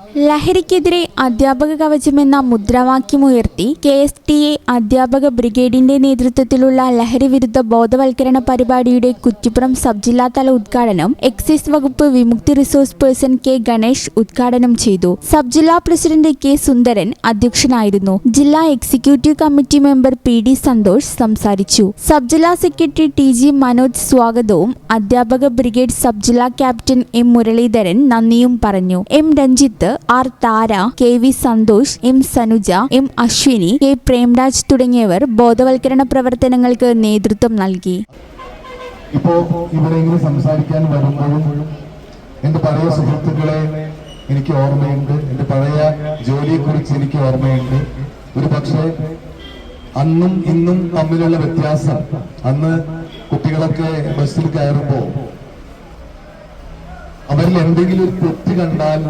ലഹരിക്കെതിരെ അധ്യാപക കവചമെന്ന മുദ്രാവാക്യമുയർത്തി കെ എസ് ടി എ അധ്യാപക ബ്രിഗേഡിന്റെ നേതൃത്വത്തിലുള്ള ലഹരി വിരുദ്ധ ബോധവൽക്കരണ പരിപാടിയുടെ കുറ്റിപ്പുറം സബ് ജില്ലാതല ഉദ്ഘാടനം എക്സൈസ് വകുപ്പ് Vimukthi resource person K Ganesh ഉദ്ഘാടനം ചെയ്തു. സബ് ജില്ലാ പ്രസിഡന്റ് കെ സുന്ദരൻ അധ്യക്ഷനായിരുന്നു. ജില്ലാ executive committee member P D Santhosh സംസാരിച്ചു. സബ് ജില്ലാ സെക്രട്ടറി ടി ജി മനോജ് സ്വാഗതവും അധ്യാപക ബ്രിഗേഡ് സബ് ജില്ലാ ക്യാപ്റ്റൻ എം മുരളീധരൻ നന്ദിയും പറഞ്ഞു. M Ranjith R Thara K V Santhosh M Sanuja M Ashwini K Premraj തുടങ്ങിയവർ ബോധവൽക്കരണ പ്രവർത്തനങ്ങൾക്ക് നേതൃത്വം നൽകി. ഇപ്പോ ഇവരെങ്കിലും സംസാരിക്കാൻ വരുമ്പോഴും എന്റെ പഴയ സുഹൃത്തുക്കളെ എനിക്ക് ഓർമ്മയുണ്ട്. എന്റെ പഴയ ജോലിയെക്കുറിച്ച് എനിക്ക് ഓർമ്മയുണ്ട്. ഒരു പക്ഷേ അന്നും ഇന്നും തമ്മിലുള്ള വ്യത്യാസം. അന്ന് കുട്ടികളൊക്കെ ബസ്സിൽ കയറുമ്പോ അവരിൽ എന്തെങ്കിലും ഒരു തെറ്റ് കണ്ടാൽ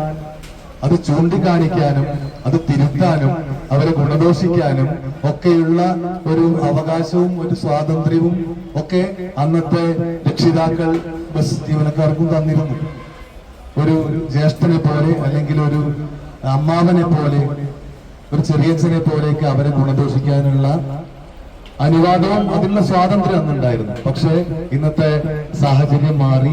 അത് ചൂണ്ടിക്കാണിക്കാനും അത് തിരുത്താനും അവരെ ഗുണദോഷിക്കാനും ഒക്കെയുള്ള ഒരു അവകാശവും ഒരു സ്വാതന്ത്ര്യവും ഒക്കെ അന്നത്തെ രക്ഷിതാക്കൾ ബസ് ജീവനക്കാർക്കും തന്നിരുന്നു. ഒരു ജ്യേഷ്ഠനെ പോലെ അല്ലെങ്കിൽ ഒരു അമ്മാവനെ പോലെ ഒരു ചെറിയച്ഛനെ പോലെയൊക്കെ അവരെ ഗുണദോഷിക്കാനുള്ള അനുവാദവും അതിനുള്ള സ്വാതന്ത്ര്യം അന്നുണ്ടായിരുന്നു. പക്ഷേ ഇന്നത്തെ സാഹചര്യം മാറി.